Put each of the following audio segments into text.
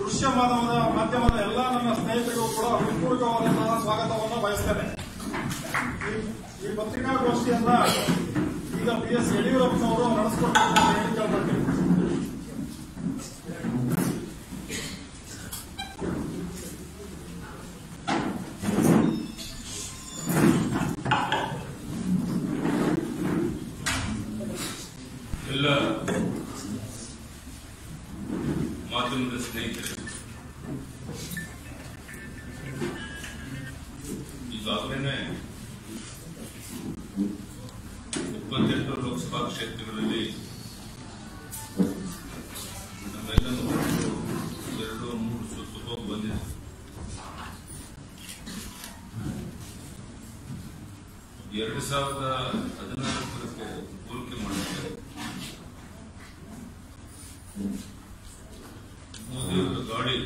ದೃಶ್ಯ ಮಾಧ್ಯಮದ ಮಾಧ್ಯಮದ ಎಲ್ಲ ನನ್ನ ಸ್ನೇಹಿತರಿಗೂ ಕೂಡ ಹೃತ್ಪೂರ್ವಕವಾದಂತಹ ಸ್ವಾಗತವನ್ನು ಬಯಸ್ತೇನೆ. ಈ- ಪತ್ರಿಕಾಗೋಷ್ಠಿಯನ್ನ ಈಗ ಬಿ ಎಸ್ ಯಡಿಯೂರಪ್ಪನವರು ನಡೆಸಿಕೊಡ್ತಾರೆ ಇಪ್ಪತ್ತೆಂಟು ಲೋಕಸಭಾ ಕ್ಷೇತ್ರಗಳಲ್ಲಿ ನಮ್ಮೆಲ್ಲ ಮುಖಂಡರು ಎರಡು ಮೂರು ಸುತ್ತು ಹೋಗಿ ಬಂದಿದೆ ಎರಡು ಸಾವಿರದ ಹದಿನಾಲ್ಕರಕ್ಕೆ ಹೋಲಿಕೆ ಮಾಡಿದ್ದಾರೆ ಮೋದಿಯವರ ಗಾಡಿ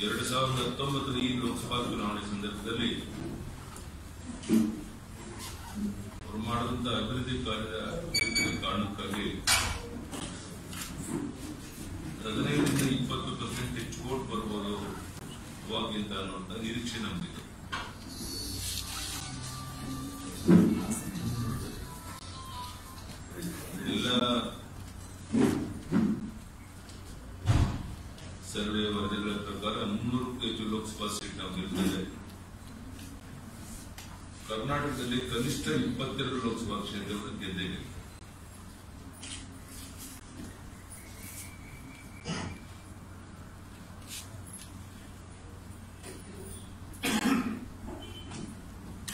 ಎರಡು ಸಾವಿರದ ಹತ್ತೊಂಬತ್ತರ ಈ ಲೋಕಸಭಾ ಚುನಾವಣೆ ಸಂದರ್ಭದಲ್ಲಿ ಅವರು ಮಾಡಿದಂತ ಅಭಿವೃದ್ಧಿ ಕಾರ್ಯದ ಕಾರಣಕ್ಕಾಗಿ ಹದಿನೈದರಿಂದ ಇಪ್ಪತ್ತು ಪರ್ಸೆಂಟ್ ಹೆಚ್ಚು ವೋಟ್ ಬರ್ಬೋದು ಅವಾಗಿಂತ ಅನ್ನುವಂತ ನಿರೀಕ್ಷೆ ನಮಗಿದೆ ಎಲ್ಲ ಸರ್ವೆ ವರದಿಗಳ ಪ್ರಕಾರ ಮುನ್ನೂರಕ್ಕೂ ಹೆಚ್ಚು ಲೋಕಸಭಾ ಸೀಟ್ ನಾವು ಕರ್ನಾಟಕದಲ್ಲಿ ಕನಿಷ್ಠ ಇಪ್ಪತ್ತೆರಡು ಲೋಕಸಭಾ ಕ್ಷೇತ್ರಗಳು ಗೆದ್ದಿದೆ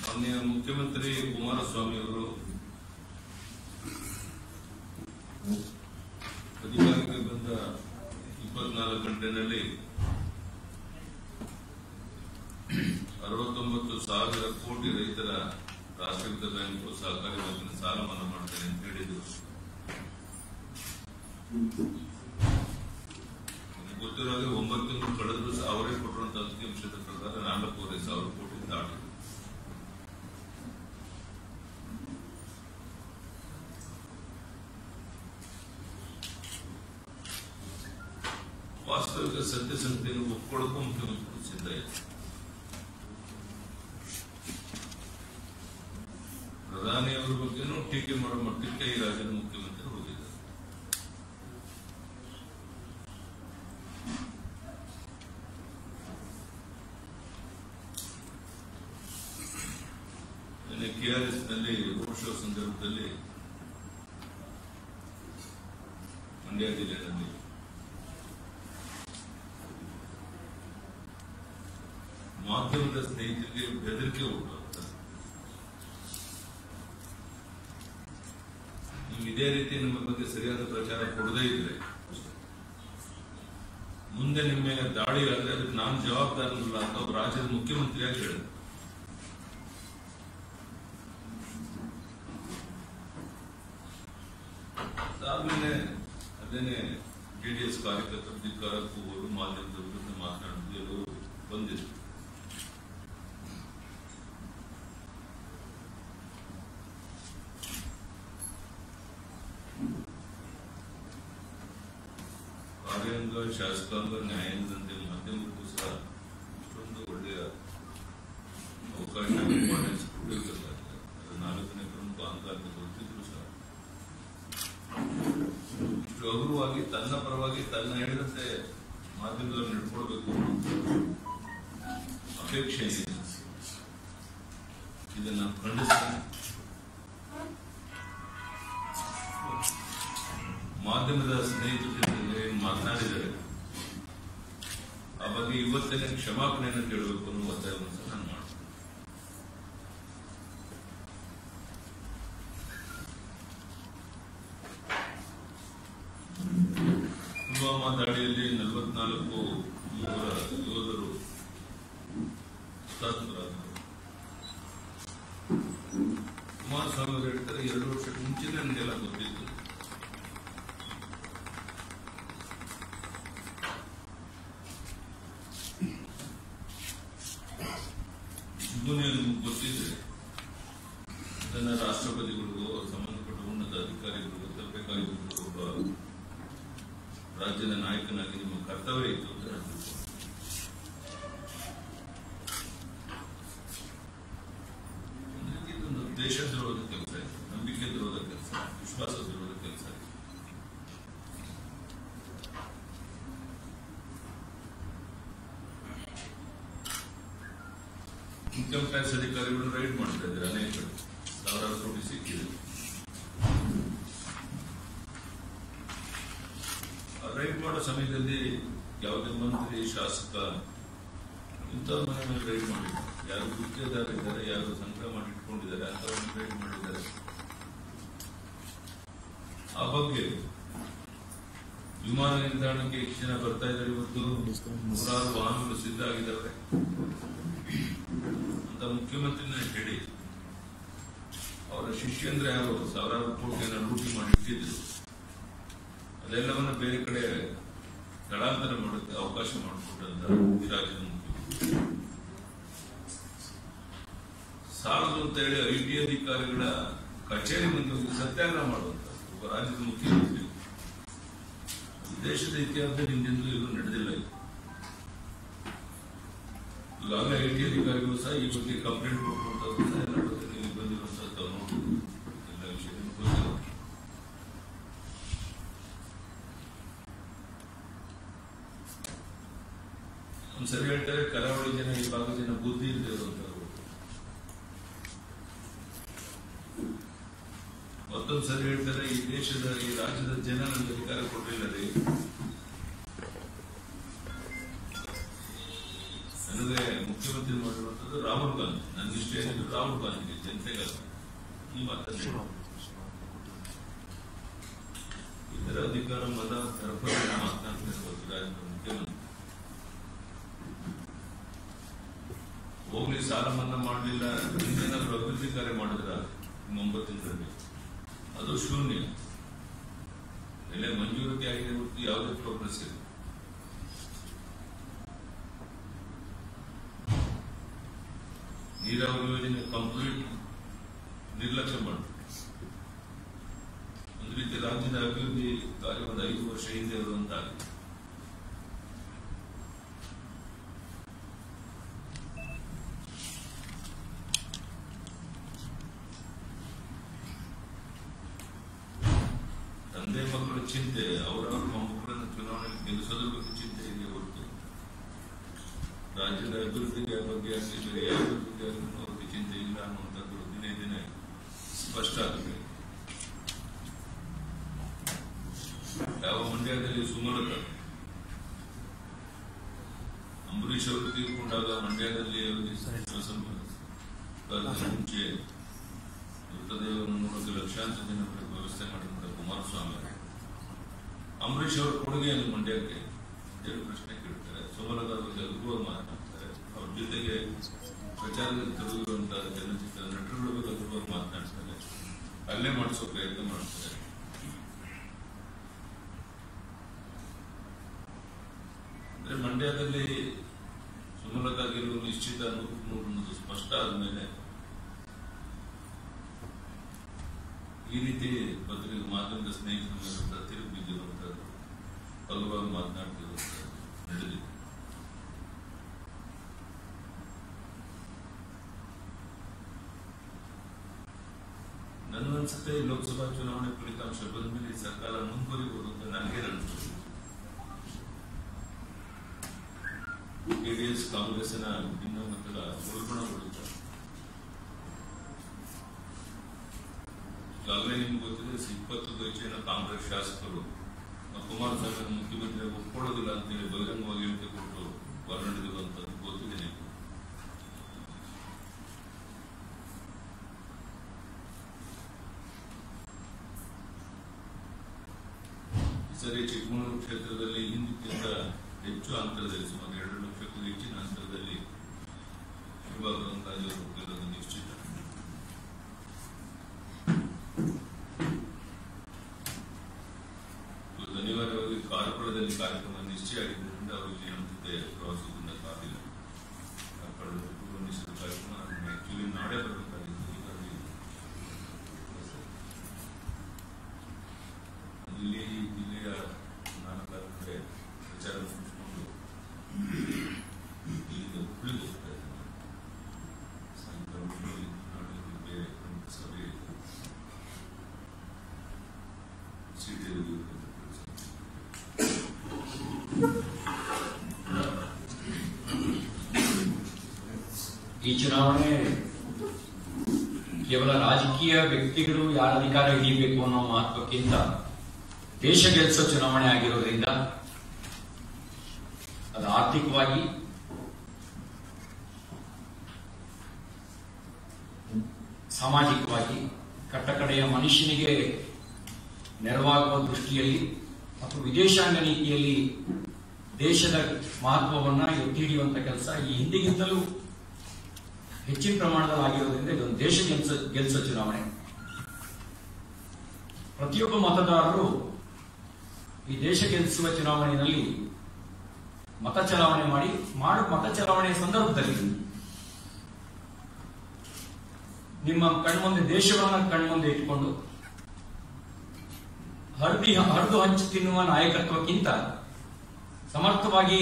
ಮಾನ್ಯ ಮುಖ್ಯಮಂತ್ರಿ ಕುಮಾರಸ್ವಾಮಿ ಅವರು ಅಧಿಕಾರಕ್ಕೆ ಬಂದ ಇಪ್ಪತ್ನಾಲ್ಕು ಗಂಟೆನಲ್ಲಿ ಅರವತ್ತೊಂಬತ್ತು ಸಾವಿರ ಕೋಟಿ ರೈತರ ರಾಷ್ಟ್ರೀಕೃತ ಬ್ಯಾಂಕ್ ಸಹಕಾರಿ ಬ್ಯಾಂಕಿನ ಸಾಲ ಮನ್ನಾ ಮಾಡ್ತಾರೆ ಅಂತ ಹೇಳಿದ್ರು ನಿಮ್ಗೆ ಗೊತ್ತಿರೋ ಹಾಗೆ ಒಂಬತ್ತು ತಿಂಗಳು ಕಳೆದ್ರು ಸಹ ಅವರೇ ಕೊಟ್ಟಿರುವಂತ ಅಂಕಿಅಂಶದ ಪ್ರಕಾರ ನಾಲ್ಕೂವರೆ ಸಾವಿರ ಕೋಟಿ ದಾಟಿದೆ ವಾಸ್ತವಿಕ ಸತ್ಯಸಂತೆಯನ್ನು ಒಪ್ಕೊಳ್ಳೋಕ್ಕೂ ಮುಖ್ಯಮಂತ್ರಿಗಳು ಸಿದ್ಧ ಇದೆ ಪ್ರಧಾನಿಯವರ ಬಗ್ಗೆನೂ ಟೀಕೆ ಮಾಡೋ ಮಟ್ಟಕ್ಕೆ ಈ ರಾಜ್ಯದ ಮುಖ್ಯಮಂತ್ರಿ ಹೋಗಿದ್ದಾರೆ ನಿನ್ನೆ ಕೆಆರ್ಎಸ್ನಲ್ಲಿ ರೋಡ್ ಶೋ ಸಂದರ್ಭದಲ್ಲಿ ಮಂಡ್ಯ ಜಿಲ್ಲೆಯಲ್ಲಿ ಮಾಧ್ಯಮದ ಸ್ನೇಹಿತರಿಗೆ ಬೆದರಿಕೆ ಉಂಟು ನೀವು ಇದೇ ರೀತಿ ನಿಮ್ಮ ಬಗ್ಗೆ ಸರಿಯಾದ ಪ್ರಚಾರ ಕೊಡದೇ ಇದ್ರೆ, ಮುಂದೆ ನಿಮ್ಮ ದಾಳಿ ಆದ್ರೆ ಅದಕ್ಕೆ ನಾನು ಜವಾಬ್ದಾರನಲ್ಲ ಅಂತ ಒಬ್ಬ ರಾಜ್ಯದ ಮುಖ್ಯಮಂತ್ರಿಯಾಗಿ ಹೇಳಿದ್ರು. ಶಾಸಕಾಂಗ ನ್ಯಾಯಾಂಗದಂತೆ ಮಾಧ್ಯಮಕ್ಕೂ ಸಹ ಇಷ್ಟೊಂದು ಒಳ್ಳೆಯ ಅವಕಾಶ ಅದು ನಾಲ್ಕನೇ ಪ್ರಮುಖ ಅಂಕ ಅಂತ ಗೊತ್ತಿದ್ರು ಸಹ ಇಷ್ಟು ಹಗುರವಾಗಿ ತನ್ನ ಪರವಾಗಿ ತನ್ನ ಹೇಳಿದಂತೆ ಮಾಧ್ಯಮದಲ್ಲಿ ನಡ್ಕೊಳ್ಬೇಕು. ಹುತಾತ್ಮರಾದರು ಕುಮಾರಸ್ವಾಮಿ ಹೇಳ್ತಾರೆ ಎರಡು ವರ್ಷಕ್ಕೆ ಮುಂಚೆನೇ ನನಗೆಲ್ಲ ಗೊತ್ತಿತ್ತು ಇದು ನಿಮ್ಗೆ ಗೊತ್ತಿದ್ರೆ ಇದನ್ನ ರಾಷ್ಟ್ರಪತಿಗಳಿಗೂ ಸಂಬಂಧಪಟ್ಟ ಉನ್ನತ ಅಧಿಕಾರಿಗಳಿಗೂ ತಲುಪಬೇಕಾಗಿದ್ದು ಒಬ್ಬ ರಾಜ್ಯದ ನಾಯಕ ನಾಯಕನಾಗಿ ನಿಮ್ಮ ಕರ್ತವ್ಯ ಇತ್ತು ಅಂತ ನಾನು ತಿಳ್ಕೊಂಡೆ. ಒಂದು ರೀತಿ ಇದೊಂದು ದೇಶದ್ರೋಹದ ಕೆಲಸ ಇದೆ ನಂಬಿಕೆ ದ್ರೋಹದ ಕೆಲಸ ವಿಶ್ವಾಸ ದ್ರೋಹದ ಕೆಲಸ ಇದೆ ಇನ್ಕಮ್ ಟ್ಯಾಕ್ಸ್ ಅಧಿಕಾರಿಗಳು ರೈಡ್ ಮಾಡ್ತಾ ಇದ್ದಾರೆ, ಅನೇಕ. ಸಾವಿರಾರು ಕೋಟಿ ಸಿಕ್ಕಿದೆ. ರೈಡ್ ಮಾಡೋ ಸಮಯದಲ್ಲಿ ಯಾವುದೇ ಮಂತ್ರಿ, ಶಾಸಕ ಇಂಥ ಮನೆ ಮೇಲೆ ರೈಡ್ ಮಾಡಿದ್ದಾರೆ ಯಾರು ಗುತ್ತಿಗೆದಾರ ಇದ್ದಾರೆ, ಯಾರು ಸಂಗ್ರಹ ಮಾಡಿ ಇಟ್ಕೊಂಡಿದ್ದಾರೆ ಅಂತವ್ರನ್ನ ರೈಡ್ ಮಾಡಿದ್ದಾರೆ. ಆ ಬಗ್ಗೆ ವಿಮಾನ ನಿಲ್ದಾಣಕ್ಕೆ ಎಷ್ಟು ಜನ ಬರ್ತಾ ಇದ್ದಾರೆ ಇವತ್ತು. ನೂರಾರು ವಾಹನಗಳು ಸಿದ್ಧ ಆಗಿದ್ದಾವೆ. ಮುಖ್ಯಮಂತ್ರಿನ ಹೇಳಿ ಅವರ ಶಿಷ್ಯಂದ್ರೆ ಯಾರು? ಸಾವಿರಾರು ಕೋಟಿಯನ್ನು ಲೂಟಿ ಮಾಡಿ ಇಟ್ಟಿದ್ರು. ಅದೆಲ್ಲವನ್ನ ಬೇರೆ ಕಡೆ ಸ್ಥಳಾಂತರ ಮಾಡೋಕ್ಕೆ ಅವಕಾಶ ಮಾಡಿಕೊಟ್ಟಂತ ಈ ರಾಜ್ಯದ ಮುಖ್ಯಮಂತ್ರಿ ಸಾಲದು ಅಂತ ಹೇಳಿ ಐ ಟಿ ಅಧಿಕಾರಿಗಳ ಕಚೇರಿ ಮುಂದೆ ಹೋಗಿ ಸತ್ಯಾಗ್ರಹ ಮಾಡುವಂತ ಒಬ್ಬ ರಾಜ್ಯದ ಮುಖ್ಯಮಂತ್ರಿ. ದೇಶದ ಇತಿಹಾಸದಲ್ಲಿ ಹಿಂದೆಂದೂ ಇದು ನಡೆದಿಲ್ಲ. ಈಗಾಗಲೇ ಐ ಟಿ ಅಧಿಕಾರಿಗಳು ಸಹ ಈ ಬಗ್ಗೆ ಕಂಪ್ಲೇಂಟ್ ಕೊಟ್ಟಿರುವಂತದ್ದು ಸಹ ಎಲ್ಲ ಪ್ರತಿನಿಧಿ ನೋಡ್ಬೋದು. ಎಲ್ಲ ವಿಷಯ ನಿಮ್ಗೆ ಗೊತ್ತಿದೆ. ಒಂದ್ಸರಿ ಹೇಳ್ತಾರೆ, ಕರಾವಳಿ ಜನ, ಈ ಭಾಗದ ಜನ ಬುದ್ಧಿ ಇಲ್ಲದೆ ಮತ್ತೊಂದು ಸರಿ ಹೇಳ್ತಾರೆ, ಈ ದೇಶದ, ಈ ರಾಜ್ಯದ ಜನ ನಮ್ಗೆ ಅಧಿಕಾರ ಕೊಟ್ಟಿಲ್ಲ ರೀ ನನಗೆ ಮುಖ್ಯಮಂತ್ರಿ ಮಾಡಿರುವಂತದ್ದು ರಾಹುಲ್ ಗಾಂಧಿ ನನ್ನ ಇಷ್ಟ ಏನಿದ್ರು ರಾಹುಲ್ ಗಾಂಧಿಗೆ ಜನತೆಗಲ್ಲ ಈ ಮಾತನ್ನು ಇದರ ಅಧಿಕಾರ ಮತ ತರಪತಿ ಮಾತನಾಡ್ತಿರ್ಬೋದು ರಾಜ್ಯದ ಮುಖ್ಯಮಂತ್ರಿ ಹೋಗ್ಲಿ ಸಾಲ ಮನ್ನಾ ಮಾಡಲಿಲ್ಲ ಇನ್ನೇನಾದ್ರೂ ಅಭಿವೃದ್ಧಿ ಕಾರ್ಯ ಮಾಡಿದ್ರ ಒಂಬತ್ತು ತಿಂಗಳಲ್ಲಿ ಅದು ಶೂನ್ಯ. ಎಲ್ಲ ಮಂಜೂರತೆ ಆಗಿದೆ ಹೊರತು ಯಾವುದೇ ಪ್ರೋಗ್ರೆಸ್ ಇಲ್ಲ. ನೀರಾವರಿ ಯೋಜನೆ ಕಂಪ್ಲೀಟ್ ನಿರ್ಲಕ್ಷ್ಯ ಮಾಡಿ ಒಂದು ರೀತಿ ರಾಜ್ಯದ ಅಭಿವೃದ್ಧಿ ಕಾರ್ಯ ಒಂದು ಐದು ವರ್ಷ ಹಿಂದೆ ಇರುವಂತಾಗಿದೆ ತಂದೆ ಮಕ್ಕಳ ಚಿಂತೆ ಅವರವರ ಮೊಮ್ಮಕ್ಕಳನ್ನು ಚುನಾವಣೆಗೆ ಗೆಲ್ಲಿಸೋದ್ರ ಬಗ್ಗೆ ಚಿಂತೆ ಇದೆ ಹೊರತು ರಾಜ್ಯದ ಅಭಿವೃದ್ಧಿಗೆ ಬಗ್ಗೆ ಆಗಲಿ ಅಭಿವೃದ್ಧಿ ಅವ್ರಿಗೆ ಚಿಂತೆ ಇಲ್ಲ ಅನ್ನುವಂಥದ್ದು ದಿನೇ ದಿನೇ ಸ್ಪಷ್ಟ ಆಗಿದೆ. ಯಾವ ಮಂಡ್ಯದಲ್ಲಿ ಸುಮಲತ? ಅಂಬರೀಷ್ ಅವರು ತೀರ್ಕೊಂಡಾಗ ಮಂಡ್ಯದಲ್ಲಿ ಅವರಿಗೆ ಮುಂಚೆ ಮೃತದೇಹವನ್ನು ನೋಡೋಕೆ ಲಕ್ಷಾಂತರ ಜನ ವ್ಯವಸ್ಥೆ ಮಾಡಿಕೊಂಡ ಕುಮಾರಸ್ವಾಮಿ. ಅಂಬರೀಷ್ ಅವರ ಕೊಡುಗೆಯನ್ನು ಮಂಡ್ಯಕ್ಕೆ ಪ್ರಶ್ನೆ ಕೇಳ್ತಾರೆ. ಸುಮಲತಾ ಬಗ್ಗೆ ಅದು ಅವ್ರ ಜೊತೆಗೆ ಪ್ರಚಾರದಲ್ಲಿ ತೊಡಗಿರುವಂತಹ ಚಲನಚಿತ್ರ ನಟರುಗಳ ಬಗ್ಗೆ ಅದ್ಭುತ ಮಾತನಾಡ್ತಾರೆ. ಅಲ್ಲೇ ಮಾಡಿಸೋ ಪ್ರಯತ್ನ ಮಾಡ್ತಾರೆ. ಅಂದ್ರೆ ಮಂಡ್ಯದಲ್ಲಿ ಸುಮಲತಾಗಿರುವ ನಿಶ್ಚಿತ ನೂರು ನೂರು ಅನ್ನೋದು ಸ್ಪಷ್ಟ ಆದ್ಮೇಲೆ ಈ ರೀತಿ ಪತ್ರಿಕೆ ಮಾಧ್ಯಮದ ಸ್ನೇಹಿತರ ನನಗನ್ಸುತ್ತೆ ಈ ಲೋಕಸಭಾ ಚುನಾವಣೆ ಫಲಿತಾಂಶ ಬಂದ ಮೇಲೆ ಸರ್ಕಾರ ಮುಂದುವರಿಬಹುದು ಅಂತ ನನಗೆ ಅನಿಸುತ್ತೆ ಜೆಡಿಎಸ್ ಕಾಂಗ್ರೆಸ್ಸಿನ ಭಿನ್ನಮತದ ಉಲ್ಬಣಗೊಳ್ಳುತ್ತಾರೆ ಈಗಾಗಲೇ ನಿಮ್ಗೆ ಗೊತ್ತಿದೆ ಇಪ್ಪತ್ತು ಹೆಚ್ಚಿನ ಕಾಂಗ್ರೆಸ್ ಶಾಸಕರು ಕುಮಾರಸ್ವಾಮಿ ಮುಖ್ಯಮಂತ್ರಿ ಒಪ್ಕೊಳ್ಳೋದಿಲ್ಲ ಅಂತೇಳಿ ಬಹಿರಂಗವಾಗಿ ಹೇಳಿಕೆ ಕೊಟ್ಟು ಹೊರನಡೆದಿರುವಂತದ್ದು ಗೊತ್ತಿದೆ ನಿಮ್ಗೆ. ಈ ಸರಿ ಚಿಕ್ಕಮಗಳೂರು ಕ್ಷೇತ್ರದಲ್ಲಿ ಹಿಂದಕ್ಕಿಂತ ಹೆಚ್ಚು ಅಂತರದಲ್ಲಿ, ಸುಮಾರು ಎರಡು ಲಕ್ಷಕ್ಕೂ ಹೆಚ್ಚಿನ ಅಂತರದಲ್ಲಿ ಗೆಲ್ಲೋದು ನಿಶ್ಚಿತ. ಅನಿವಾರ್ಯವಾಗಿ ಕಾರ್ಯಕ್ರಮ ನಿಶ್ಚಯ ಆಗಿದ್ದರಿಂದ ಅವರಿಗೆ ಅಂತಿದ್ದೆ ಪ್ರವಾಸದಿಂದ ಕಾದಿಲ್ಲ ಕಾರ್ಕಳದಲ್ಲಿ ಪೂರ್ವ ನಿಶ್ಚಿತ ಕಾರ್ಯಕ್ರಮ ಆಕ್ಚುಲಿ ನಾಳೆ ಬರಬೇಕಾಗಿತ್ತು ಹೀಗಾಗಿ ಇಲ್ಲಿ ಜಿಲ್ಲೆಯ ನಾಲ್ಕಾರು ಕಡೆ ಈ ಚುನಾವಣೆ ಕೇವಲ ರಾಜಕೀಯ ವ್ಯಕ್ತಿಗಳು ಯಾರ ಅಧಿಕಾರ ಹಿಡಿಯಬೇಕು ಅನ್ನೋ ಮಹತ್ವಕ್ಕಿಂತ ದೇಶ ಗೆಲ್ಲಿಸೋ ಚುನಾವಣೆ ಆಗಿರೋದ್ರಿಂದ ಅದು ಆರ್ಥಿಕವಾಗಿ ಸಾಮಾಜಿಕವಾಗಿ ಕಟ್ಟಕಡೆಯ ಮನುಷ್ಯನಿಗೆ ನೆರವಾಗುವ ದೃಷ್ಟಿಯಲ್ಲಿ ಮತ್ತು ವಿದೇಶಾಂಗ ನೀತಿಯಲ್ಲಿ ದೇಶದ ಮಹತ್ವವನ್ನ ಎತ್ತಿ ಕೆಲಸ ಈ ಹಿಂದಿಗಿಂತಲೂ ಹೆಚ್ಚಿನ ಪ್ರಮಾಣದಲ್ಲಿ ಆಗಿರೋದ್ರಿಂದ ಇದೊಂದು ದೇಶ ಗೆಲ್ಸ, ಗೆಲ್ಸೋ ಚುನಾವಣೆ. ಪ್ರತಿಯೊಬ್ಬ ಮತದಾರರು ಈ ದೇಶ ಗೆಲ್ಲಿಸುವ ಚುನಾವಣೆಯಲ್ಲಿ ಮತ ಚಲಾವಣೆ ಮಾಡಿ, ಮಾಡು, ಮತ ಚಲಾವಣೆಯ ಸಂದರ್ಭದಲ್ಲಿ ನಿಮ್ಮ ಕಣ್ಮುಂದೆ, ದೇಶವನ್ನ ಕಣ್ಮುಂದೆ ಇಟ್ಕೊಂಡು ಹರಿದಿ, ಹರಿದು ಹಂಚಿ ತಿನ್ನುವ ನಾಯಕತ್ವಕ್ಕಿಂತ ಸಮರ್ಥವಾಗಿ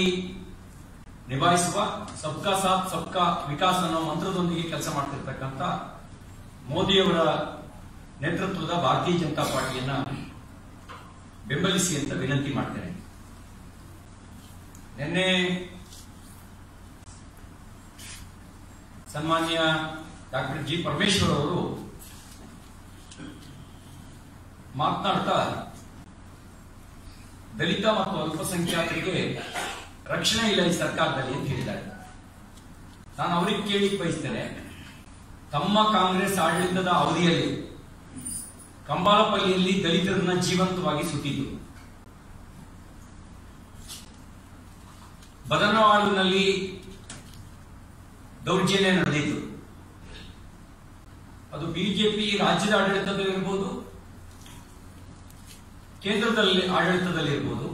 ನಿಭಾಯಿಸುವ ಸಬ್ಕಾ ಸಾಥ್, ಸಬ್ಕಾ ವಿಕಾಸ್ ಅನ್ನೋ ಮಂತ್ರದೊಂದಿಗೆ ಕೆಲಸ ಮಾಡ್ತಿರ್ತಕ್ಕಂಥ ಮೋದಿಯವರ ನೇತೃತ್ವದ ಭಾರತೀಯ ಜನತಾ ಪಾರ್ಟಿಯನ್ನ ಬೆಂಬಲಿಸಿ ಅಂತ ವಿನಂತಿ ಮಾಡ್ತೇನೆ. ನಿನ್ನೆ ಸನ್ಮಾನ್ಯ ಡಾಕ್ಟರ್ ಜಿ ಪರಮೇಶ್ವರ್ ಅವರು ಮಾತನಾಡ್ತಾ ದಲಿತ ಮತ್ತು ಅಲ್ಪಸಂಖ್ಯಾತರಿಗೆ ರಕ್ಷಣೆ ಇಲ್ಲ ಈ ಸರ್ಕಾರದಲ್ಲಿ ಅಂತ ಹೇಳಿದ್ದಾರೆ. ನಾನು ಅವರಿಗೆ ಕೇಳಿ ಬಯಸ್ತೇನೆ, ತಮ್ಮ ಕಾಂಗ್ರೆಸ್ ಆಡಳಿತದ ಅವಧಿಯಲ್ಲಿ ಕಂಬಾಲಪಲ್ಲಿಯಲ್ಲಿ ದಲಿತರನ್ನ ಜೀವಂತವಾಗಿ ಸುಟ್ಟಿದ್ದು ಬದನವಾಡಿನಲ್ಲಿ ದೌರ್ಜನ್ಯ ನಡೆದಿತ್ತು ಅದು ಬಿಜೆಪಿ ರಾಜ್ಯದ ಆಡಳಿತದಲ್ಲಿರ್ಬೋದು ಕೇಂದ್ರದಲ್ಲಿ ಆಡಳಿತದಲ್ಲಿರ್ಬೋದು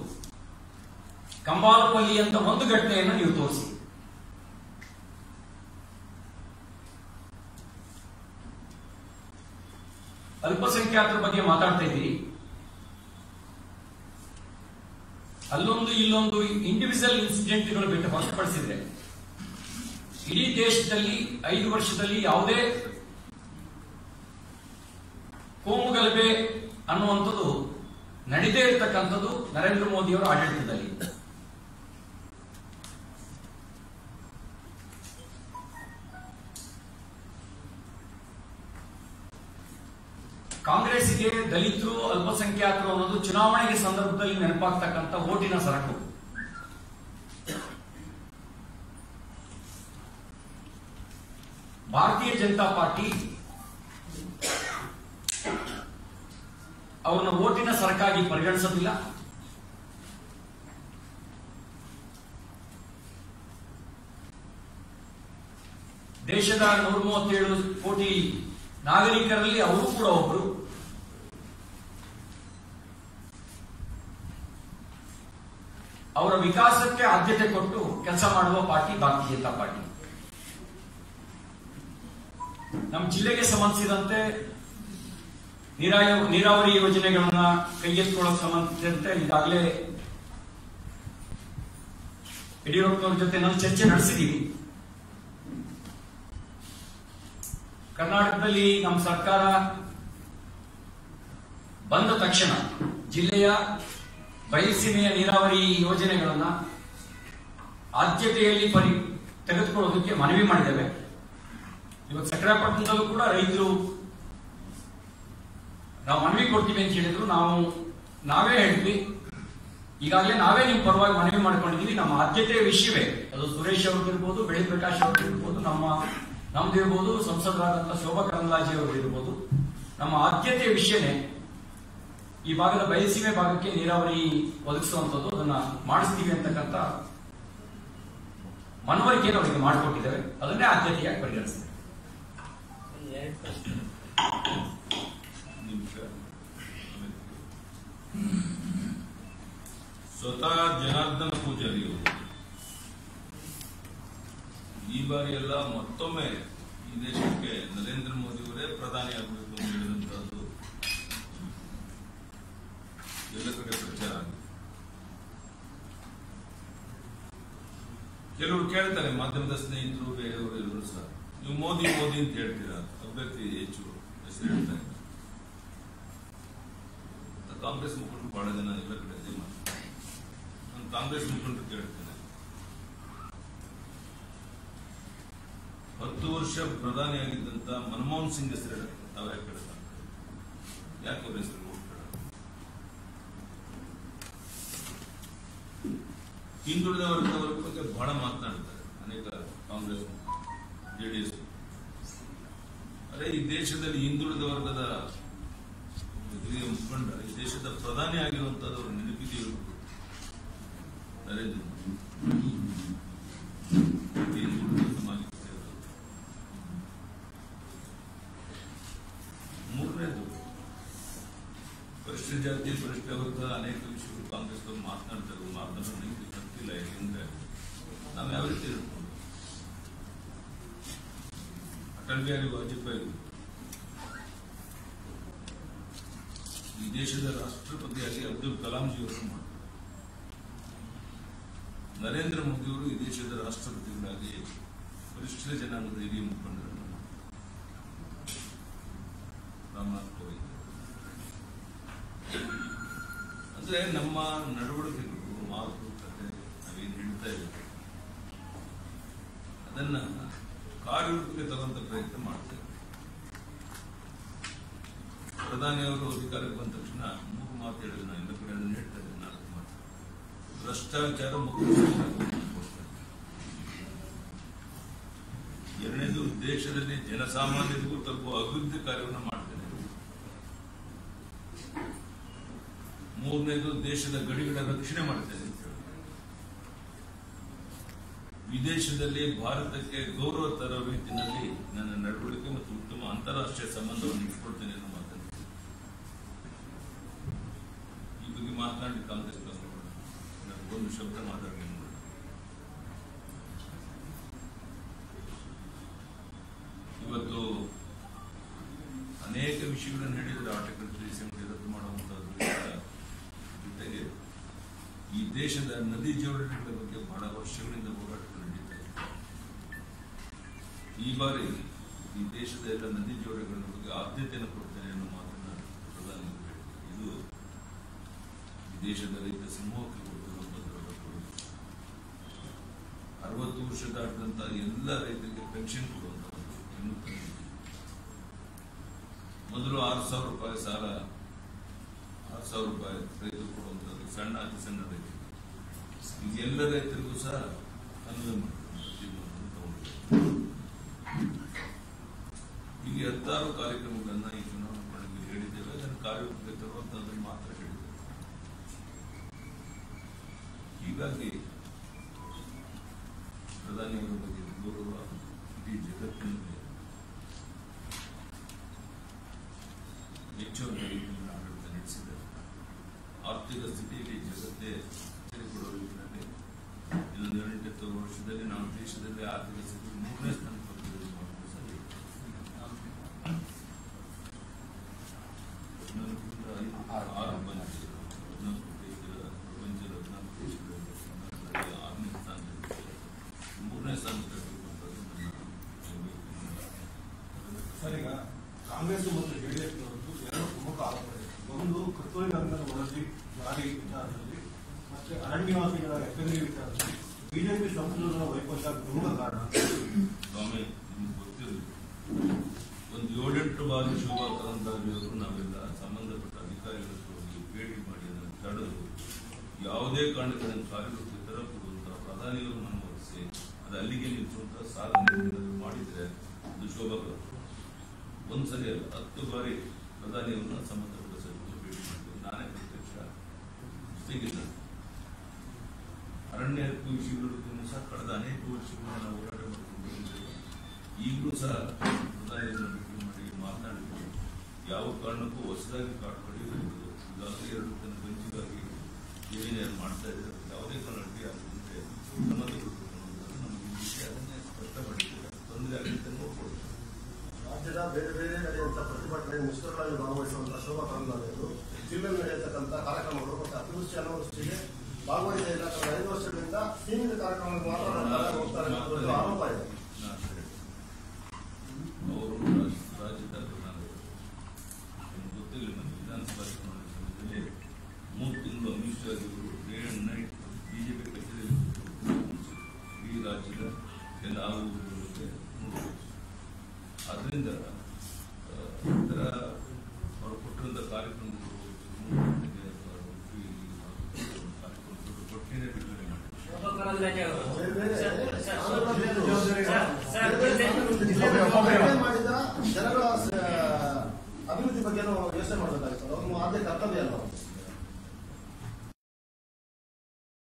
ಕಂಬಾಲಪಲ್ಲಿ ಅಂತ ಒಂದು ಘಟನೆಯನ್ನು ನೀವು ತೋರಿಸಿ. ಅಲ್ಪಸಂಖ್ಯಾತರ ಬಗ್ಗೆ ಮಾತಾಡ್ತಾ ಇದ್ದೀರಿ. ಅಲ್ಲೊಂದು ಇಲ್ಲೊಂದು ಇಂಡಿವಿಜುವಲ್ ಇನ್ಸಿಡೆಂಟ್ಗಳು ಬಿಟ್ಟು ಹೊರತುಪಡಿಸಿದ್ರೆ, ಇಡೀ ದೇಶದಲ್ಲಿ ಐದು ವರ್ಷದಲ್ಲಿ ಯಾವುದೇ ಕೋಮುಗಲಭೆ ಅನ್ನುವಂಥದ್ದು ನಡೀದೇ ಇರತಕ್ಕಂಥದ್ದು ನರೇಂದ್ರ ಮೋದಿಯವರ ಆಡಳಿತದಲ್ಲಿ. ಅಲ್ಪಸಂಖ್ಯಾತರು ಅನ್ನೋದು ಚುನಾವಣೆಗೆ ಸಂದರ್ಭದಲ್ಲಿ ನೆನಪಾಗ್ತಕ್ಕಂಥ ಓಟಿನ ಸರಕು. ಭಾರತೀಯ ಜನತಾ ಪಾರ್ಟಿ ಅವ್ರನ್ನ ಓಟಿನ ಸರಕಾಗಿ ಪರಿಗಣಿಸಲಿಲ್ಲ ದೇಶದ ನೂರ ಮೂವತ್ತೇಳು ಕೋಟಿ ನಾಗರಿಕರಲ್ಲಿ ಅವರು ಕೂಡ ಒಬ್ರು. ಅವರ ವಿಕಾಸಕ್ಕೆ ಆದ್ಯತೆ ಕೊಟ್ಟು ಕೆಲಸ ಮಾಡುವ ಪಾರ್ಟಿ ಭಾರತೀಯ ಜನತಾ ಪಾರ್ಟಿ. ನಮ್ಮ ಜಿಲ್ಲೆಗೆ ಸಂಬಂಧಿಸಿದಂತೆ ನೀರಾವರಿ ಯೋಜನೆಗಳನ್ನ ಕೈಗೆತ್ತಿಕೊಳ್ಳೋಕೆ ಸಂಬಂಧಿಸಿದಂತೆ ಈಗಾಗಲೇ ಯಡಿಯೂರಪ್ಪನವ್ರ ಜೊತೆ ನಾವು ಚರ್ಚೆ ನಡೆಸಿದೀವಿ. ಕರ್ನಾಟಕದಲ್ಲಿ ನಮ್ಮ ಸರ್ಕಾರ ಬಂದ ತಕ್ಷಣ ಜಿಲ್ಲೆಯ ಬಯಲುಸೀಮೆಯ ನೀರಾವರಿ ಯೋಜನೆಗಳನ್ನ ಆದ್ಯತೆಯಲ್ಲಿ ಪರಿ ತೆಗೆದುಕೊಳ್ಳೋದಕ್ಕೆ ಮನವಿ ಮಾಡಿದ್ದೇವೆ. ಇವತ್ತು ಸಕ್ರಾಪಟ್ಟಣದಲ್ಲೂ ಕೂಡ ರೈತರು ನಾವು ಮನವಿ ಕೊಡ್ತೀವಿ ಅಂತ ಹೇಳಿದ್ರು. ನಾವು ನಾವೇ ಹೇಳಿದ್ವಿ ಈಗಾಗಲೇ ನಾವೇ ನಿಮ್ ಪರವಾಗಿ ಮನವಿ ಮಾಡ್ಕೊಂಡಿದೀವಿ. ನಮ್ಮ ಆದ್ಯತೆಯ ವಿಷಯವೇ. ಅದು ಸುರೇಶ್ ಅವ್ರದ್ದಿರ್ಬೋದು ಬೆಳಿ ಪ್ರಕಾಶ್ ಅವ್ರದ್ದಿರ್ಬೋದು ನಮ್ಮ ನಮ್ದಿರ್ಬೋದು ಸಂಸದರಾದಂತಹ ಶೋಭಾ ಕರಂದ್ಲಾಜೆ ಇರ್ಬೋದು. ನಮ್ಮ ಆದ್ಯತೆಯ ವಿಷಯನೇ. ಈ ಭಾಗದ ಬಯಸಿವೆ ಭಾಗಕ್ಕೆ ನೀರಾವರಿ ಒದಗಿಸುವಂತದ್ದು ಅದನ್ನ ಮಾಡಿಸ್ತೀವಿ ಅಂತಕ್ಕಂಥ ಮನವರಿಕೆಯನ್ನು ಅವರಿಗೆ ಮಾಡಿಕೊಟ್ಟಿದ್ದೇವೆ. ಅದನ್ನೇ ಆದ್ಯತೆಯಾಗಿ ಪರಿಗಣಿಸ್ತೇವೆ. ಸ್ವತಃ ಜನಾರ್ದನ ಪೂಜಾರಿ ಈ ಬಾರಿ ಎಲ್ಲ ಮತ್ತೊಮ್ಮೆ ಈ ದೇಶಕ್ಕೆ ನರೇಂದ್ರ ಮೋದಿ ಅವರೇ ಪ್ರಧಾನಿ ಆಗಬೇಕು ಅಂತ ಎಲ್ಲ ಕಡೆ ಪ್ರಚಾರ ಆಗಿದೆ ಕೆಲವರು ಕೇಳ್ತಾರೆ ಮಾಧ್ಯಮದ ಸ್ನೇಹಿತರು, ಬೇರೆಯವರು ಎಲ್ಲರೂ ಸಹ. ನೀವು ಮೋದಿ ಮೋದಿ ಅಂತ ಹೇಳ್ತೀರಾ? ಅಭ್ಯರ್ಥಿ ಹೆಚ್ಚು ಹೆಸರು ಹೇಳ್ತಾ ಕಾಂಗ್ರೆಸ್ ಮುಖಂಡರು ಬಹಳ ಜನ ಎಲ್ಲ ಕಡೆ. ನಾನು ಕಾಂಗ್ರೆಸ್ ಮುಖಂಡರು ಕೇಳ್ತೇನೆ. ಹತ್ತು ವರ್ಷ ಪ್ರಧಾನಿಯಾಗಿದ್ದಂತ ಮನಮೋಹನ್ ಸಿಂಗ್ ಹೆಸರು ತಾವು ಯಾಕೆ ಯಾಕೆ ಹಿಂದುಳಿದ ವರ್ಗದವರ ಬಹಳ ಮಾತನಾಡ್ತಾರೆ, ಅನೇಕ ಕಾಂಗ್ರೆಸ್ ಜೆಡಿಎಸ್ ಅರೆ ಈ ದೇಶದಲ್ಲಿ ಹಿಂದುಳಿದ ವರ್ಗದ ಹಿರಿಯ ಮುಖಂಡ ಈ ದೇಶದ ಪ್ರಧಾನಿ ಆಗಿರುವಂತಹ ನೆನಪಿದೆಯೋ ನರೇಂದ್ರ ಮೋದಿ ಈ ಹಿಂದುಳಿದ ಸಮಾಜಕ್ಕೆ ಸೇರಿದವರು. ಮೂರನೇದು ಪರಿಶಿಷ್ಟ ಜಾತಿ ಪರಿಶಿಷ್ಟ ವರ್ಗ ಅನೇಕ ವಿಷಯಗಳು ಕಾಂಗ್ರೆಸ್ ಅವರು ಮಾತನಾಡ್ತಾರೆ ಮಾತನಾಡೋ ನನಗೆ ಗೊತ್ತಿಲ್ಲ ಯಾಕೆಂದ್ರೆ ನಾವು ಯಾವ ರೀತಿ ಇರ್ಕೊಂಡು ಅಟಲ್ ಬಿಹಾರಿ ವಾಜಪೇಯಿ ಈ ದೇಶದ ರಾಷ್ಟ್ರಪತಿಯಾಗಿ ಅಬ್ದುಲ್ ಮಾಡಿ ನರೇಂದ್ರ ಮೋದಿಯವರು ಈ ದೇಶದ ರಾಷ್ಟ್ರಪತಿಗಳಾಗಿ ಪರಿಶಿಷ್ಟ ಜನಾಂಗದ ಹಿರಿಯ ಮುಖಂಡರನ್ನು. ರಾಮನಾಥ್ ಕೋವಿಂದ್ ಅಂದ್ರೆ ನಮ್ಮ ನಡವಳಿಕೆಗಳು ಮಾತುಕತೆ ನಾವೇನು ಹೇಳ್ತಾ ಇದ್ದೀವಿ ಅದನ್ನ ಕಾರ್ಯರೂಪಕ್ಕೆ ತರುವಂತ ಪ್ರಯತ್ನ ಮಾಡ್ತೇವೆ ಪ್ರಧಾನಿಯವರು ಅಧಿಕಾರಕ್ಕೆ ಬಂದ ತಕ್ಷಣ ಮೂರು ಮಾತು ಹೇಳಿದ್ರು ನಾನು ಎಲ್ಲ ಕಡೆ ಅದನ್ನ ಹೇಳ್ತಾ ಇದ್ದೇನೆ ನಾಲ್ಕು ಮಾತು ಭ್ರಷ್ಟಾಚಾರ ಮುಕ್ತ ಸಮಾಜವನ್ನು ಕೊಡ್ತಾರೆ. ಎರಡನೇದು ದೇಶದಲ್ಲಿ ಜನಸಾಮಾನ್ಯರಿಗೂ ತಲುಪುವ ಅಭಿವೃದ್ಧಿ ಕಾರ್ಯವನ್ನು ಮಾಡ್ತೇನೆ. ಮೂರನೇದು ದೇಶದ ಗಡಿಗಳ ರಕ್ಷಣೆ ಮಾಡ್ತೇನೆ. ವಿದೇಶದಲ್ಲಿ ಭಾರತಕ್ಕೆ ಗೌರವ ತರುವ ರೀತಿಯಲ್ಲಿ ನನ್ನ ನಡವಳಿಕೆ ಮತ್ತು ಉತ್ತಮ ಅಂತಾರಾಷ್ಟ್ರೀಯ ಸಂಬಂಧವನ್ನು ಇಟ್ಕೊಳ್ತೇನೆ ಎಂದು ಮಾತನಾಡಿದೆ ಈ ಬಗ್ಗೆ ಮಾತನಾಡಿ ಕಾಂಗ್ರೆಸ್ ಒಂದು ಶಬ್ದ ಮಾತಾಡಲಿ ನೋಡಿ. ಇವತ್ತು ಆರ್ಟಿಕಲ್ ತ್ರೀ ಸೆವೆಂಟಿ ರದ್ದು ಜೊತೆಗೆ ಈ ದೇಶದ ನದಿ ಜೋಡಣೆಗಳ ಬಗ್ಗೆ ಬಹಳ ವರ್ಷಗಳಿಂದ ಹೋರಾಟ ನಡೀತಾ ಈ ಬಾರಿ ಈ ದೇಶದ ಎಲ್ಲ ನದಿ ಜೋಡಣೆಗಳ ಬಗ್ಗೆ ಆದ್ಯತೆಯನ್ನು ಕೊಡ್ತೇನೆ ಅನ್ನೋ ಮಾತನ್ನ ಪ್ರಧಾನಿ. ಇದು ಈ ದೇಶದ ರೈತ ಸಮೂಹಕ್ಕೆ. ಅರವತ್ತು ವರ್ಷ ದಾಟಿದಂತಹ ಎಲ್ಲ ರೈತರಿಗೆ ಪೆನ್ಷನ್ ಮೊದಲು ಆರು ಸಾವಿರ ರೂಪಾಯಿ ಸಾಲ, ಆರು ಸಾವಿರ ರೂಪಾಯಿ ರೈತರು ಕೊಡುವಂಥದ್ದು ಸಣ್ಣ, ಅತಿ ಸಣ್ಣ ರೈತರು. ಈಗ ಎಲ್ಲ ರೈತರಿಗೂ ಸಹ ಮಾಡ್ತಾರೆ ಹೀಗೆ ಹತ್ತಾರು ಕಾರ್ಯಕ್ರಮಗಳನ್ನ ಈ ಚುನಾವಣೆ ಹೇಳಿದ್ದೇವೆ. ಅದನ್ನು ಕಾರ್ಯರೂಪಕ್ಕೆ ತರುವಂತಹದ್ದು ಮಾತ್ರ ಹೇಳಿದ್ದೇವೆ. ಹೀಗಾಗಿ ಸರ್ ಕಾಂಗ್ರೆಸ್ ಮತ್ತು ಜೆಡಿಎಸ್ ಎರಡು ಪ್ರಮುಖ ಆರೋಪ ಒಂದು ರಂಗದ ವರದಿ ಜಾರಿ ವಿಚಾರದಲ್ಲಿ ಮತ್ತೆ ಅರಣ್ಯವಾಸಿಗಳ ಎಫ್ಎನ್ಡಿ ವಿಚಾರದಲ್ಲಿ ಬಿಜೆಪಿ ಸಂಸದರ ವೈಫಲ್ಯ ಪ್ರಮುಖ ಕಾರಣ ಸ್ವಾಮಿ ನಿಮ್ಗೆ ಗೊತ್ತಿರಲಿ ಒಂದು ಏಳೆಂಟು ಬಾರಿ ಶೋಭಾ ಕರಂದ್ಲಾಜೆಯವರು ನಾವೆಲ್ಲ ಸಂಬಂಧಪಟ್ಟ ಅಧಿಕಾರಿಗಳ ಹತ್ರ ಹೋಗಿ ಭೇಟಿ ಮಾಡಿ ಅದನ್ನು ತಡೆದು ಯಾವುದೇ ಕಾರಣಕ್ಕೆ ಅದನ್ನು ಕಾರ್ಯರೂಪಕ್ಕೆ ತರಕೊಡುವಂತಹ ಪ್ರಧಾನಿಯವರು ಮನವೊಲಿಸಿ ಅದು ಅಲ್ಲಿಗೆ ನಿಲ್ಲಿಸುವಂತಹ ಸಾಧನೆ ಏನಾದ್ರು ಮಾಡಿದ್ರೆ ಅದು ಶೋಭಾ ಕರಂದ್ಲಾಜೆ. ಒಂದು ಸರಿ ಅಲ್ಲ ಹತ್ತು ಬಾರಿ ಪ್ರಧಾನಿಯವರನ್ನ ಸಂಬಂಧಪಟ್ಟ ಸಚಿವರು ಭೇಟಿ ಮಾಡಿದ್ರು ನಾನೇ ಪ್ರತ್ಯಕ್ಷ ಸಿಗಿದ್ದೆ ಅರಣ್ಯ ಹಕ್ಕು ವಿಷಯಗಳನ್ನು ಸಹ ಕಳೆದ ಅನೇಕ ವರ್ಷಗಳಿಂದ ನಾವು ಹೋರಾಟ ಮಾಡಿಕೊಂಡು ಈಗಲೂ ಸಹ ಭೇಟಿ ಮಾಡಿ ಮಾತನಾಡಿದ್ದೇವೆ ಯಾವ ಕಾರಣಕ್ಕೂ ಹೊಸದಾಗಿ ಕಾಡು ಕಡಿಯುವುದು ಈಗಾಗಲೇ ಎರಡು ತನ್ನ ಬೆಂಚಿಗಾಗಿ ಏನೇನು ಮಾಡ್ತಾ ಇದ್ದಾರೆ. ಯಾವುದೇ ಕಾರಣಕ್ಕೆ ಆಗುವಂತೆ ಸಂಬಂಧಪಟ್ಟು ನಮಗೆ ವಿಷಯ ಅದನ್ನೇ ಸ್ಪಷ್ಟ ಮಾಡಿದ್ದೇವೆ ತೊಂದರೆ ಆಗುತ್ತೆ ನೋಡ್ಕೊಳ್ಳಿ ರಾಜ್ಯದ ಬೇರೆ ಬೇರೆ ನಡೆಯುವಂತ ಪ್ರತಿಭಟನೆ ಮುಷ್ಕರಗಳಲ್ಲಿ ಭಾಗವಹಿಸುವಂತಹ ಶೋಭಾ ಕರಂದ್ಲಾಜೆಯವರು ಜಿಲ್ಲೆಯಲ್ಲಿ